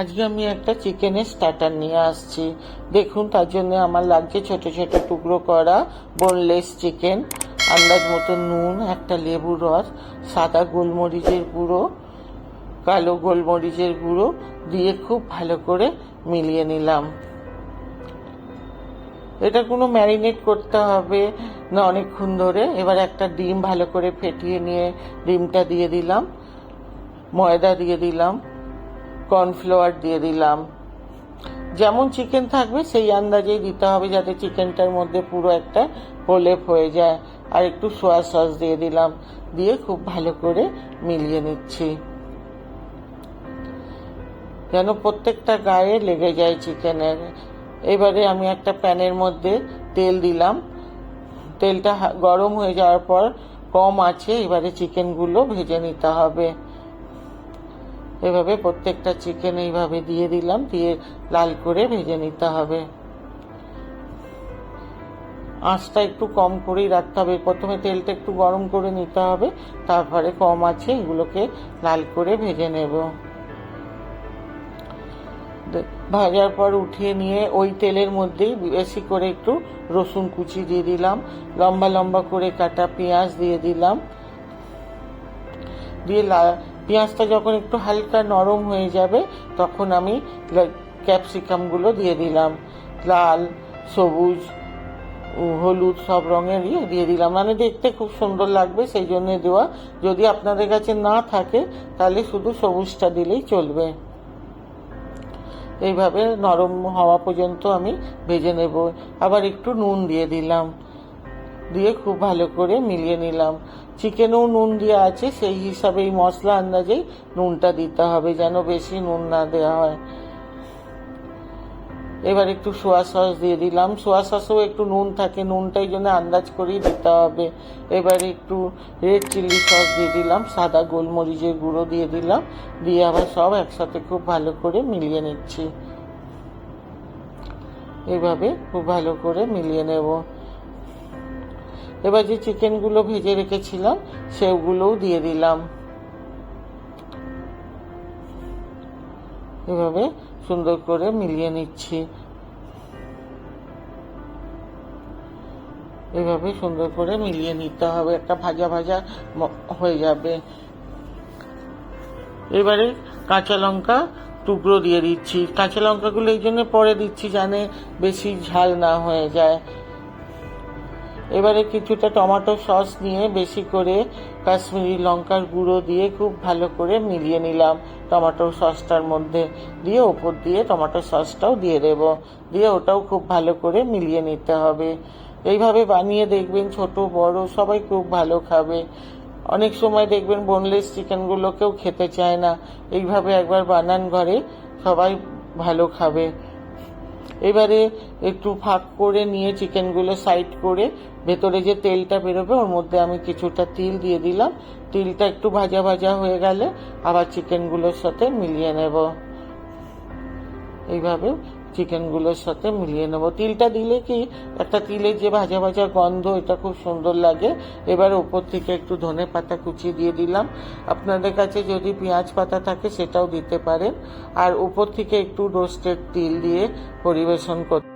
আজকে আমি একটা চিকেনের স্টার্টার নিয়ে আসছি। দেখুন, তার জন্য আমার লাগছে ছোট ছোট টুকরো করা বোনলেস চিকেন আন্দাজ মতো নুন, একটা লেবুর রস, সাদা গোলমরিচের গুঁড়ো, কালো গোলমরিচের গুঁড়ো দিয়ে খুব ভালো করে মিলিয়ে নিলাম। এটা কোনো ম্যারিনেট করতে হবে না অনেকক্ষণ ধরে। এবার একটা ডিম ভালো করে ফেটিয়ে নিয়ে ডিমটা দিয়ে দিলাম, ময়দা দিয়ে দিলাম। কর্নফ্লাওয়ার দিয়ে দিলাম। যেমন চিকেন থাকবে, সেই আন্দাজেই দিতে হবে যাতে চিকেনটার মধ্যে পুরো একটা প্রলেপ হয়ে যায়। আর একটু সোয়া সস দিয়ে দিলাম। দিয়ে খুব ভালো করে মিলিয়ে নিচ্ছি। যেন প্রত্যেকটা গায়ে লেগে যায় চিকেনের। এবারে আমি একটা প্যানের মধ্যে তেল দিলাম। তেলটা গরম হয়ে যাওয়ার পর কম আছে, এবারে চিকেনগুলো ভেজে নিতে হবে। এভাবে প্রত্যেকটা চিকেন এইভাবে দিয়ে দিলাম, দিয়ে লাল করে ভেজে নিতে হবে। আঁচটা একটু কম করেই রাখতে হবে। প্রথমে তেলটা একটু গরম করে নিতে হবে, তারপরে কম আছে এগুলোকে লাল করে ভেজে নেব। ভাজার পর উঠিয়ে নিয়ে ওই তেলের মধ্যেই বেশি করে একটু রসুন কুচি দিয়ে দিলাম, লম্বা লম্বা করে কাটা পেঁয়াজ দিয়ে দিলাম। দিয়ে পেঁয়াজটা যখন একটু হালকা নরম হয়ে যাবে, তখন আমি ক্যাপসিকামগুলো দিয়ে দিলাম। লাল, সবুজ হলুদ সব রঙের ইয়ে দিয়ে দিলাম। মানে দেখতে খুব সুন্দর লাগবে সেই জন্য দেওয়া। যদি আপনাদের কাছে না থাকে, তাহলে শুধু সবুজটা দিলেই চলবে। এইভাবে নরম হওয়া পর্যন্ত আমি ভেজে নেব। আবার একটু নুন দিয়ে দিলাম। দিয়ে খুব ভালো করে মিলিয়ে নিলাম। চিকেনেও নুন দেওয়া আছে, সেই হিসাবে এই মশলা আন্দাজেই নুনটা দিতে হবে যেন বেশি নুন না দেওয়া হয়। এবার একটু সোয়া সস দিয়ে দিলাম। সোয়া সসেও একটু নুন থাকে, নুনটাই জন্য আন্দাজ করেই দিতে হবে। এবারে একটু রেড চিলি সস দিয়ে দিলাম, সাদা গোলমরিচের গুঁড়ো দিয়ে দিলাম, দিয়ে আবার সব একসাথে খুব ভালো করে মিলিয়ে নিচ্ছি। এভাবে খুব ভালো করে মিলিয়ে নেব। এবার যে চিকেনগুলো ভেজে রেখেছিলাম, সেগুলোও দিয়ে দিলাম। এভাবে সুন্দর করে মিলিয়ে নিচ্ছি। এভাবে সুন্দর করে মিলিয়ে নিতে হবে। একটা ভাজা ভাজা হয়ে যাবে। এবারে কাঁচা লঙ্কা টুকরো দিয়ে দিচ্ছি। কাঁচা লঙ্কাগুলো এই জন্য পরে দিচ্ছি জানে বেশি ঝাল না হয়ে যায়। এবারে কিছুটা টমেটো সস নিয়ে বেশি করে কাশ্মীরি লঙ্কার গুঁড়ো দিয়ে খুব ভালো করে মিলিয়ে নিলাম টমেটো সসটার মধ্যে। দিয়ে ওপর দিয়ে টমেটো সসটাও দিয়ে দেব। দিয়ে ওটাও খুব ভালো করে মিলিয়ে নিতে হবে। এইভাবে বানিয়ে দেখবেন ছোট, বড়, সবাই খুব ভালো খাবে। অনেক সময় দেখবেন বোনলেস চিকেনগুলো কেউ খেতে চায় না। এইভাবে একবার বানান ঘরে সবাই ভালো খাবে। এবারে একটু ফাঁক করে নিয়ে চিকেনগুলো সাইড করে ভেতরে যে তেলটা বেরোবে, ওর মধ্যে আমি কিছুটা তিল দিয়ে দিলাম। তিলটা একটু ভাজা ভাজা হয়ে গেলে আবার চিকেনগুলোর সাথে মিলিয়ে নেব। এইভাবে চিকেনগুলোর সাথে মিলিয়ে নেব। তিলটা দিলে কি একটা তিলের যে ভাজা ভাজা গন্ধ, এটা খুব সুন্দর লাগে। এবার ওপর থেকে একটু ধনে পাতা কুচি দিয়ে দিলাম। আপনাদের কাছে যদি পেঁয়াজ পাতা থাকে সেটাও দিতে পারেন। আর উপর থেকে একটু রোস্টেড তিল দিয়ে পরিবেশন করতে